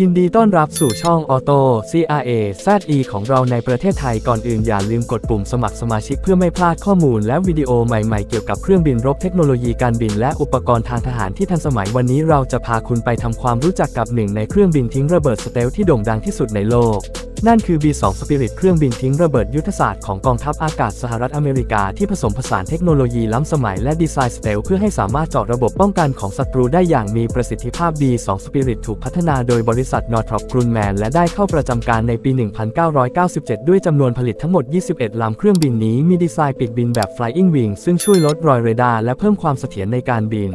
ยินดีต้อนรับสู่ช่อง Auto CRA ZE ของเราในประเทศไทยก่อนอื่นอย่าลืมกดปุ่มสมัครสมาชิกเพื่อไม่พลาดข้อมูลและวิดีโอใหม่ๆเกี่ยวกับเครื่องบินรบเทคโนโลยีการบินและอุปกรณ์ทางทหารที่ทันสมัยวันนี้เราจะพาคุณไปทำความรู้จักกับหนึ่งในเครื่องบินทิ้งระเบิดสเตลที่โด่งดังที่สุดในโลกนั่นคือ B2 Spirit เครื่องบินทิ้งระเบิดยุทธศาสตร์ของกองทัพอากาศสหรัฐอเมริกาที่ผสมผสานเทคโนโลยีล้ำสมัยและดีไซน์สเตลเพื่อให้สามารถเจาะระบบป้องกันของศัตรูได้อย่างมีประสิทธิภาพ B2 Spirit ถูกพัฒนาโดยบริษัท Northrop Grumman และได้เข้าประจำการในปี 1997 ด้วยจำนวนผลิตทั้งหมด 21 ลำเครื่องบินนี้มีดีไซน์ปีกบินแบบ Flying Wing ซึ่งช่วยลดรอยเรดาร์และเพิ่มความเสถียรในการบิน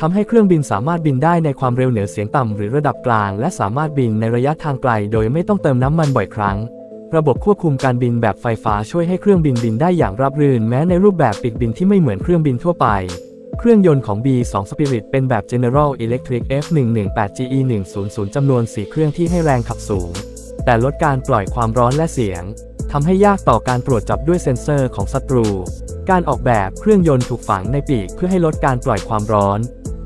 ทำให้เครื่องบินสามารถบินได้ในความเร็วเหนือเสียงต่ำหรือระดับกลาง และสามารถบินในระยะทางไกล โดยไม่ต้องเติมน้ำมันบ่อยครั้ง ระบบควบคุมการบินแบบไฟฟ้าช่วยให้เครื่องบินบินได้อย่างราบรื่น แม้ในรูปแบบปีกบินที่ไม่เหมือนเครื่องบินทั่วไป เครื่องยนต์ของ B2 Spirit เป็นแบบ General Electric F118GE 100 จำนวน 4 เครื่องที่ให้แรงขับสูง แต่ลดการปล่อยความร้อนและเสียงทำให้ยากต่อการตรวจจับด้วยเซ็นเซอร์ของศัตรู การออกแบบเครื่องยนต์ถูกฝังในปีกเพื่อให้ลดการปล่อยความร้อน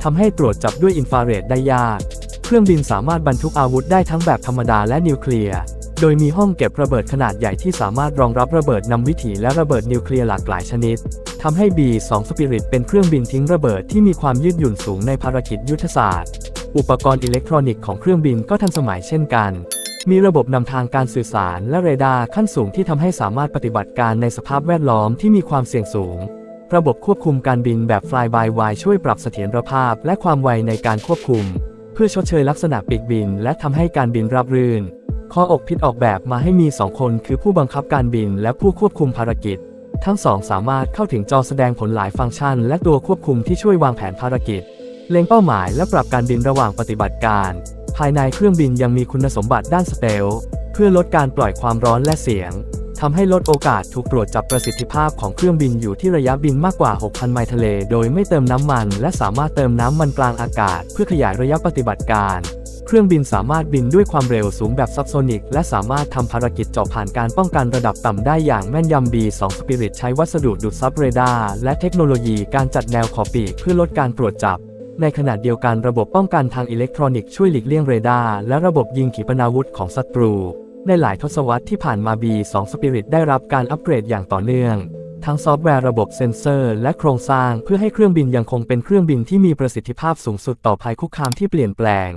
ทำให้ตรวจจับด้วยอินฟราเรดได้ยาก เครื่องบินสามารถบรรทุกอาวุธได้ทั้งแบบธรรมดาและนิวเคลียร์โดยมีห้องเก็บระเบิดขนาดใหญ่ที่สามารถรองรับระเบิดนำวิถีและระเบิดนิวเคลียร์หลากหลายชนิดทำให้ B2 Spirit เป็นเครื่องบินทิ้งระเบิดที่มีความยืดหยุ่นสูงในภารกิจยุทธศาสตร์ อุปกรณ์อิเล็กทรอนิกส์ของเครื่องบินก็ทันสมัยเช่นกัน มีระบบนำทางการสื่อสารและเรดาร์ขั้นสูงที่ทำให้สามารถปฏิบัติการในสภาพแวดล้อมที่มีความเสี่ยงสูง ระบบควบคุมการบินแบบ Fly by Wire ช่วยปรับเสถียรภาพและความไวในการควบคุม เพื่อชดเชยลักษณะปีกบิน และทำให้การบินราบรื่น ข้ออกพิษออกแบบมาให้มี 2 คน คือผู้บังคับการบินและผู้ควบคุมภารกิจ ทั้งสองสามารถเข้าถึงจอแสดงผลหลายฟังก์ชัน และตัวควบคุมที่ช่วยวางแผนภารกิจ เล็งเป้าหมายและปรับการบินระหว่างปฏิบัติการ ภายในเครื่องบินยังมีคุณสมบัติด้านสเตลเพื่อลดการปล่อยความร้อนและเสียง ทำให้ลดโอกาสถูกตรวจจับประสิทธิภาพของเครื่องบินอยู่ที่ระยะบินมากกว่า 6,000 ไมล์ทะเล โดยไม่เติมน้ำมัน และสามารถเติมน้ำมันกลางอากาศ เพื่อขยายระยะปฏิบัติการเครื่องบินสามารถบินด้วยความเร็วสูงแบบซับโซนิก และสามารถทำภารกิจเจาะผ่านการป้องกันระดับต่ำได้อย่างแม่นยำ B2 Spirit ใช้วัสดุดูดซับเรดาร์และเทคโนโลยีการจัดแนวขอบปีกเพื่อลดการตรวจจับ ในขณะเดียวกันระบบป้องกันทางอิเล็กทรอนิกส์ช่วยหลีกเลี่ยงเรดาร์และระบบยิงขีปนาวุธของศัตรู ในหลายทศวรรษที่ผ่านมา B2 Spirit ได้รับการอัปเกรดอย่างต่อเนื่อง ทั้งซอฟต์แวร์ระบบเซ็นเซอร์ และโครงสร้างเพื่อให้เครื่องบินยังคงเป็นเครื่องบินที่มีประสิทธิภาพสูงสุดต่อภัยคุกคามที่เปลี่ยนแปลง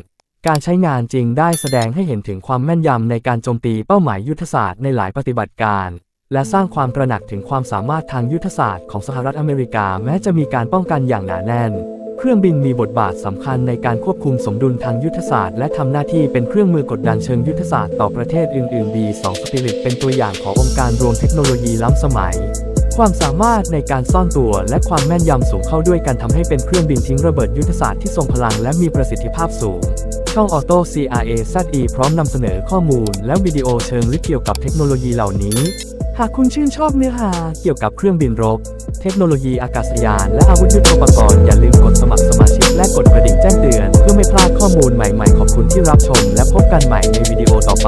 การใช้งานจริงได้แสดงให้เห็นถึงความแม่นยำในการโจมตีเป้าหมายยุทธศาสตร์ในหลายปฏิบัติการ และสร้างความตระหนักถึงความสามารถทางยุทธศาสตร์ของสหรัฐอเมริกาแม้จะมีการป้องกันอย่างหนาแน่น เครื่องบินมีบทบาทสำคัญในการควบคุมสมดุลทางยุทธศาสตร์และทำหน้าที่เป็นเครื่องมือกดดันเชิงยุทธศาสตร์ต่อประเทศอื่นๆ B2 Spirit เป็นตัวอย่างขององค์การรวมเทคโนโลยีล้ำสมัย ความสามารถในการซ่อนตัวและความแม่นยำสูงเข้าด้วยกันทำให้เป็นเครื่องบินทิ้งระเบิดยุทธศาสตร์ที่ทรงพลังและมีประสิทธิภาพสูง ช่อง Auto CRA ZE พร้อมนำเสนอข้อมูลและวิดีโอเชิงลึกเกี่ยวกับเทคโนโลยีเหล่านี้ หากคุณชื่นชอบเนื้อหาเกี่ยวกับเครื่องบินรบ เทคโนโลยีอากาศยาน และอาวุธยุทโธปกรณ์ อย่าลืมกดสมัครสมาชิกและกดกระดิ่งแจ้งเตือน เพื่อไม่พลาดข้อมูลใหม่ๆ ขอบคุณที่รับชม และพบกันใหม่ในวิดีโอต่อไป